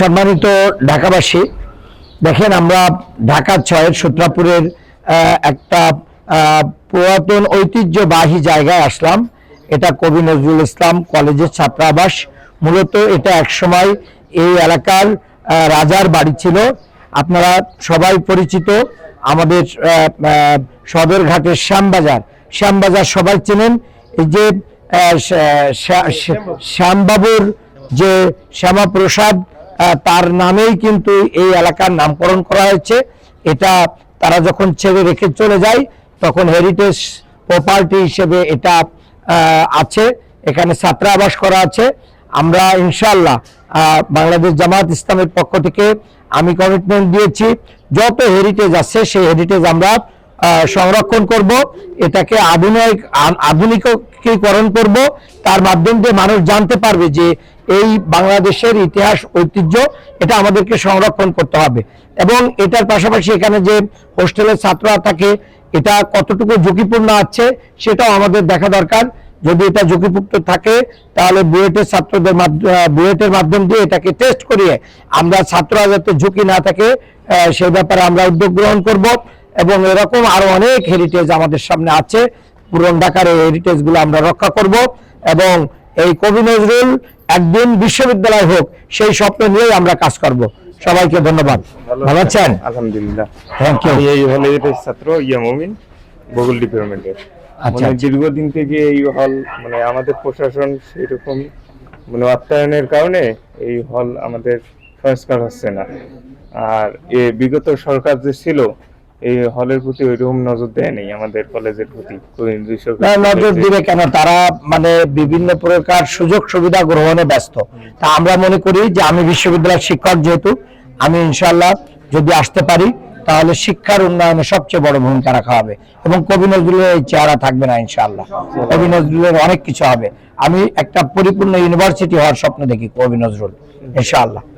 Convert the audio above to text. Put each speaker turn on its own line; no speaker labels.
সম্মানিত ঢাকাবাসী, দেখেন আমরা ঢাকা ছয়ের সূত্রাপুরের একটা পুরাতন ঐতিহ্যবাহী জায়গায় আসলাম। এটা কবি নজরুল ইসলাম কলেজের ছাত্রাবাস। মূলত এটা একসময় এই এলাকার রাজার বাড়ি ছিল। আপনারা সবাই পরিচিত। আমাদের সদরঘাটের শ্যামবাজার। শ্যামবাজার সবাই চেনেন। এই যে শ্যা- শ্যা- শ্যা- শ্যামবাবুর যে শ্যামাপ্রসাদ তার নামেই কিন্তু এই এলাকার নামকরণ করা হয়েছে। এটা তারা যখন ছেড়ে রেখে চলে যায়, তখন হেরিটেজ প্রপার্টি হিসেবে এটা আছে। এখানে ছাত্রাবাস করা আছে। আমরা ইনশাল্লাহ বাংলাদেশ জামাত ইসলামের পক্ষ থেকে আমি কমিটমেন্ট দিয়েছি, যত হেরিটেজ আছে, সেই হেরিটেজ আমরা সংরক্ষণ করব। এটাকে আধুনিক, আধুনিকীকরণ করব। তার মাধ্যম দিয়ে মানুষ জানতে পারবে যে এই বাংলাদেশের ইতিহাস, ঐতিহ্য, এটা আমাদেরকে সংরক্ষণ করতে হবে। এবং এটার পাশাপাশি এখানে যে হোস্টেলের ছাত্ররা থাকে, এটা কতটুকু ঝুঁকিপূর্ণ আছে, সেটাও আমাদের দেখা দরকার। যদি এটা ঝুঁকিপূর্ণ থাকে, তাহলে বুয়েটের ছাত্রদের বুয়েটের মাধ্যম দিয়ে এটাকে টেস্ট করিয়ে আমরা ছাত্ররা যাতে ঝুঁকি না থাকে সে ব্যাপারে আমরা উদ্যোগ গ্রহণ করব। এবং এরকম আরও অনেক হেরিটেজ আমাদের সামনে আছে। পুরন ঢাকার এই হেরিটেজগুলো আমরা রক্ষা করব। এবং এই কবি নজরুল একদিন বিশ্ববিদ্যালয় হোক সেই স্বপ্ন নিয়েই আমরা কাজ করব। সবাইকে ধন্যবাদ। ভালো আছেন?
আলহামদুলিল্লাহ।
থ্যাংক ইউ
এই হলের ছাত্র ইয়া মমিন বগুল ডিপার্টমেন্টের
আচ্ছা,
মানে
আচ্ছা।
দীর্ঘদিন থেকে এই হল মানে আমাদের প্রশাসন সেরকম মানে অর্থায়নের কারণে এই হল আমাদের সংস্কার হচ্ছে না। আর এ বিগত সরকার যে ছিল এই হলের প্রতি ওইরকম নজর দেয় নেই আমাদের কলেজের প্রতি।
না, নজর দিবে কেন? তারা মানে বিভিন্ন প্রকার সুযোগ সুবিধা গ্রহণে ব্যস্ত। তা আমরা মনে করি যে আমি বিশ্ববিদ্যালয়ের শিক্ষক যেহেতু আমি ইনশাল্লাহ যদি আসতে পারি তাহলে শিক্ষার উন্নয়নে সবচেয়ে বড় ভূমিকা রাখা হবে। এবং কবি নজরুলের এই চেহারা থাকবে না ইনশাল্লাহ কবি নজরুলের অনেক কিছু হবে। আমি একটা পরিপূর্ণ ইউনিভার্সিটি হওয়ার স্বপ্ন দেখি কবি নজরুল ইনশাআল্লাহ।